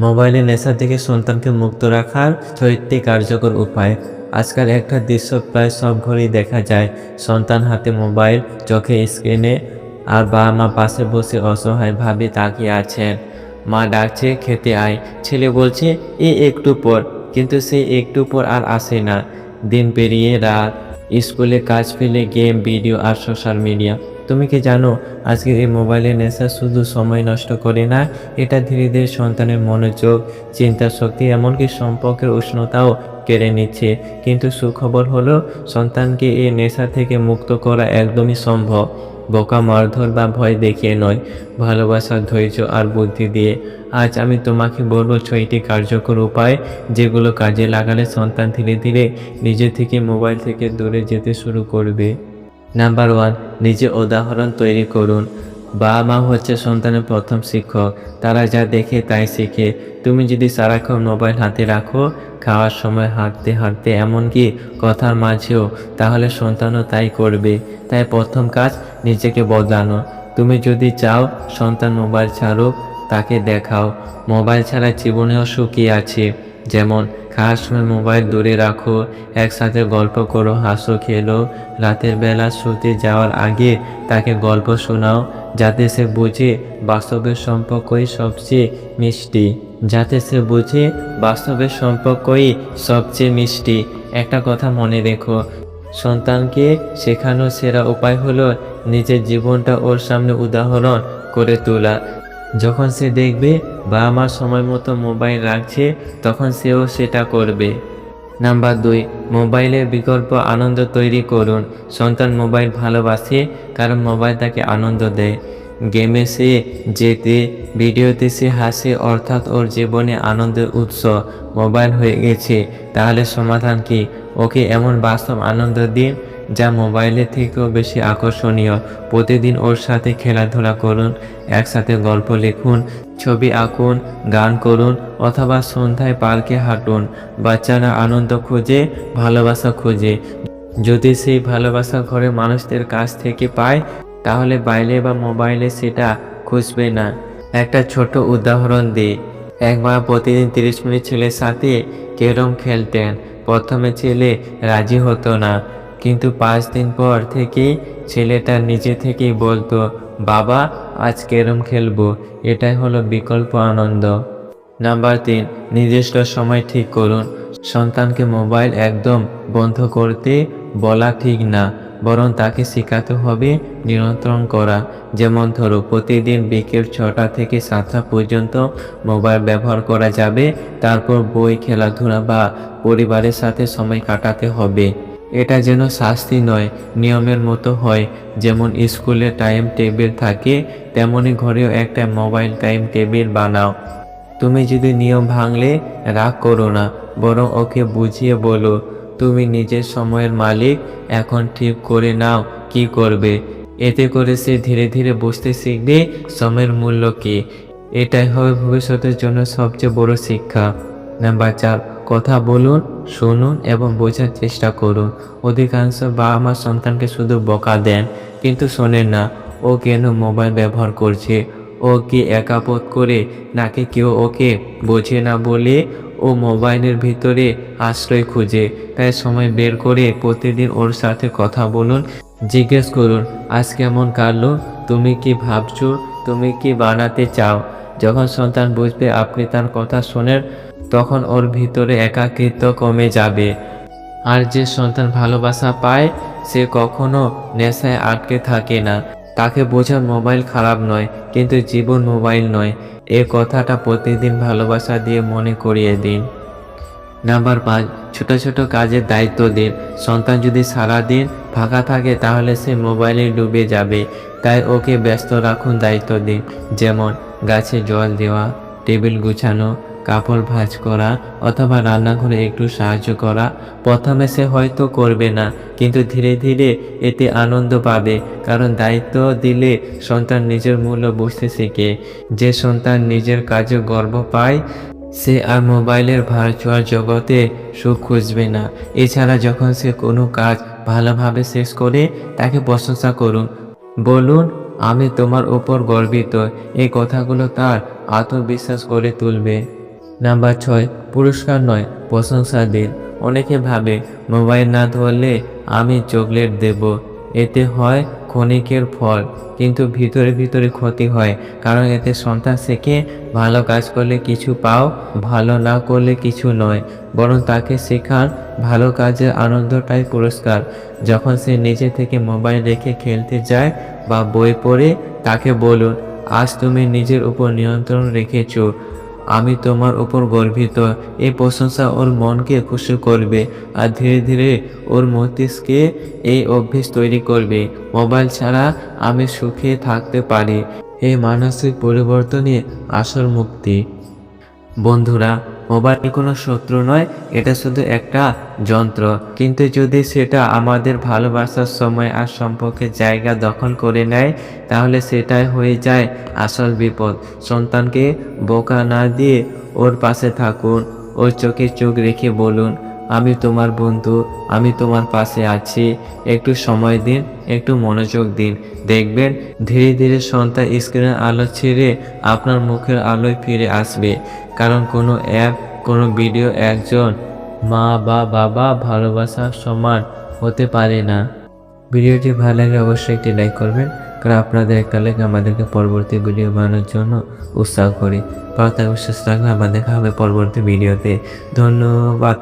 মোবাইলের নেশা থেকে সন্তানকে মুক্ত রাখার ছয়টি কার্যকর উপায়। আজকাল একটা দৃশ্য প্রায় সব ঘরেই দেখা যায়। সন্তান হাতে মোবাইল, চোখে স্ক্রিনে আর বাবা মা পাশে বসে অসহায়ভাবে তাকিয়ে আছেন। মা ডাকছে, খেতে আয়। ছেলে বলছে, এ একটু পর। কিন্তু সেই একটু পর আর আসে না। দিন পেরিয়ে রাত স্কুলে কাজ ফেলে গেম, ভিডিও আর সোশ্যাল মিডিয়া। তুমি কি জানো, আজকের এই মোবাইলের নেশা শুধু সময় নষ্ট করে না, এটা ধীরে ধীরে সন্তানের মনোযোগ চিন্তা শক্তি এমনকি সম্পর্কের উষ্ণতাও কেড়ে নিচ্ছে। কিন্তু সুখবর হলো, সন্তানকে এই নেশা থেকে মুক্ত করা একদমই সম্ভব। বোকা মারধর বা ভয় দেখিয়ে নয়, ভালোবাসা, ধৈর্য আর বুদ্ধি দিয়ে। আজ আমি তোমাকে বলব, ছয়টি কার্যকর উপায় যেগুলো কাজে লাগালে সন্তান ধীরে ধীরে নিজে থেকে মোবাইল থেকে দূরে যেতে শুরু করবে। নাম্বার ওয়ান, নিজে উদাহরণ তৈরি করুন। বাবা মা হচ্ছে সন্তানের প্রথম শিক্ষক। তারা যা দেখে তাই শিখে। তুমি যদি সারাক্ষণ মোবাইল হাতে রাখো, খাওয়ার সময় হাঁটতে হাঁটতে এমনকি কথার মাঝেও, তাহলে সন্তানও তাই করবে। তাই প্রথম কাজ নিজেকে বদলানো। তুমি যদি চাও সন্তান মোবাইল ছাড়ুক তাকে দেখাও। মোবাইল ছাড়া জীবনেও সুখী আছে। যেমন, খাওয়ার সময় মোবাইল দূরে রাখো, একসাথে গল্প করো, হাসো, খেলো। রাতের বেলা শুতে যাওয়ার আগে তাকে গল্প শোনাও, যাতে সে বুঝে বাস্তবের সম্পর্কই সবচেয়ে মিষ্টি। যাতে সে বুঝে বাস্তবের সম্পর্কই সবচেয়ে মিষ্টি। একটা কথা মনে রেখো, সন্তানকে শেখানোর সেরা উপায় হলো নিজের জীবনটা ওর সামনে উদাহরণ করে তোলা। যখন সে দেখবে বাবা মা সময় মতো মোবাইল রাখছে, তখন সেও সেটা করবে। নাম্বার দুই মোবাইলের বিকল্প আনন্দ তৈরি করুন। সন্তান মোবাইল ভালোবাসে, কারণ মোবাইল তাকে আনন্দ দেয়। গেমে সে যেতে, ভিডিওতে সে হাসে, অর্থাৎ ওর জীবনে আনন্দের উৎস মোবাইল হয়ে গেছে। তাহলে সমাধান কি? ওকে এমন বাস্তব আনন্দ দিন যা মোবাইলের থেকেও বেশি আকর্ষণীয়। প্রতিদিন ওর সাথে খেলাধুলা করুন, একসাথে গল্প লিখুন, ছবি আঁকুন, গান করুন অথবা সন্ধ্যায় পার্কে হাঁটুন। বাচ্চারা আনন্দ খুঁজে, ভালোবাসা খুঁজে। যদি সেই ভালোবাসা ঘরের মানুষদের কাছ থেকে পায়, তাহলে বাইরে বা মোবাইলে সেটা খুঁজবে না। একটা ছোট উদাহরণ দিই। একবার প্রতিদিন তিরিশ মিনিট ছেলের সাথে ক্যারম খেলতেন। প্রথমে ছেলে রাজি হতো না। কিন্তু পাঁচ দিন পর থেকেই ছেলেটা নিজে থেকেই বলতো, বাবা, আজ ক্যারম খেলব, এটাই হলো বিকল্প আনন্দ। নাম্বার তিন, নির্দিষ্ট সময় ঠিক করুন। সন্তানকে মোবাইল একদম বন্ধ করতে বলা ঠিক না, বরং তাকে শেখাতে হবে নিয়ন্ত্রণ করা। যেমন ধরো, প্রতিদিন বিকেল ছটা থেকে সাতটা পর্যন্ত মোবাইল ব্যবহার করা যাবে, তারপর বই, খেলাধুলা বা পরিবারের সাথে সময় কাটাতে হবে। এটা যেন শাস্তি নয়, নিয়মের মতো হয়। যেমন স্কুলে টাইম টেবিল থাকে, তেমনি ঘরেও একটা মোবাইল টাইম টেবিল বানাও। তুমি যদি নিয়ম ভাঙলে, রাগ করো না, বরং ওকে বুঝিয়ে বলো, তুমি নিজের সময়ের মালিক, এখন ঠিক করে নাও, কি করবে? এতে করে সে ধীরে ধীরে বুঝতে শিখবে সময়ের মূল্য কী। এটাই হবে ভবিষ্যতের জন্য সবচেয়ে বড় শিক্ষা। নাম্বার চার কথা বলুন, শুনুন এবং বোঝার চেষ্টা করুন। অধিকাংশ বাবা মা সন্তানকে শুধু বকা দেন, কিন্তু শোনেন না, ও কেন মোবাইল ব্যবহার করছে? ও কি একাপত করে, নাকি কেউ ওকে বোঝে না বলে ও মোবাইলের ভিতরে আশ্রয় খুঁজে? তাই সময় বের করে প্রতিদিন ওর সাথে কথা বলুন, জিজ্ঞেস করুন, আজ কেমন কাটলো? তুমি কি ভাবছ? তুমি কি বানাতে চাও? যখন সন্তান বুঝবে আপনি তার কথা শোনেন তখন ওর ভিতরে একাকিত্ব কমে যাবে। আর যে সন্তান ভালোবাসা পায়, সে কখনো নেশায় আটকে থাকে না। তাকে বোঝা মোবাইল খারাপ নয়, কিন্তু জীবন মোবাইল নয়। এ কথাটা প্রতিদিন ভালোবাসা দিয়ে মনে করিয়ে দিন। নাম্বার পাঁচ, ছোট ছোট কাজের দায়িত্ব দিন। সন্তান যদি সারাদিন ফাঁকা থাকে, তাহলে সে মোবাইলে ডুবে যাবে। তাই ওকে ব্যস্ত রাখুন দায়িত্ব দিন। যেমন গাছে জল দেওয়া, টেবিল গুছানো কাপড় ভাঁজ করা অথবা রান্নাঘরে একটু সাহায্য করা প্রথমে সে হয়তো করবে না, কিন্তু ধীরে ধীরে এতে আনন্দ পাবে, কারণ দায়িত্ব দিলে সন্তান নিজের মূল্য বুঝতে শেখে। যে সন্তান নিজের কাজে গর্ব পায়, সে আর মোবাইলের ভার্চুয়াল জগতে সুখ খুঁজবে না। এছাড়া যখন সে কোনো কাজ ভালোভাবে শেষ করে, তাকে প্রশংসা করুন। বলুন, আমি তোমার উপর গর্বিত। এই কথাগুলো তার আত্মবিশ্বাস করে তুলবে। নাম্বার ছয়, পুরস্কার নয়, প্রশংসা দিন। অনেকে ভাবে, মোবাইল না ধরলে আমি চকলেট দেব। এতে হয় ক্ষণিকের ফল, কিন্তু ভিতরে ভিতরে ক্ষতি হয়, কারণ এতে সন্তান শেখে ভালো কাজ করলে কিছু পাও, ভালো না করলে কিছু নয়। বরং তাকে শেখান ভালো কাজের আনন্দটাই পুরস্কার। যখন সে নিজে থেকে মোবাইল রেখে খেলতে যায় বা বই পড়ে, তাকে বলুন, আজ তুমি নিজের উপর নিয়ন্ত্রণ রেখেছো। আমি তোমার উপর গর্বিত। এই প্রশংসা ওর মনকে খুশি করবে আর ধীরে ধীরে ওর মস্তিষ্কে এই অভ্যেস তৈরি করবে। মোবাইল ছাড়া আমি সুখে থাকতে পারি। এই মানসিক পরিবর্তনে আসল মুক্তি। বন্ধুরা মোবাইল কোনো শত্রু নয়, এটা শুধু একটা যন্ত্র। কিন্তু যদি সেটা আমাদের ভালোবাসার সময় আর সম্পর্কে জায়গা দখল করে নেয়, তাহলে সেটাই হয়ে যায় আসল বিপদ। সন্তানকে বোকা না দিয়ে ওর পাশে থাকুন, ওর চোখে চোখ রেখে বলুন আমি তোমার বন্ধু, আমি তোমার পাশে আছি। একটু সময় দিন, একটু মনোযোগ দিন। দেখবেন, ধীরে ধীরে সন্তান স্ক্রিনের আলো ছেড়ে আপনার মুখের আলোয় ফিরে আসবে। কারণ কোনো অ্যাপ, কোনো ভিডিও একজন মা বা বাবা ভালোবাসার সমান হতে পারে না। ভিডিওটি ভালো লাগলে অবশ্যই একটি লাইক করবেন, কারণ আপনাদের একটা লাইক আমাদেরকে পরবর্তী ভিডিও বানানোর জন্য উৎসাহ করি। ভালো থাকবে সুস্থ থাকবে দেখা হবে পরবর্তী ভিডিওতে। ধন্যবাদ।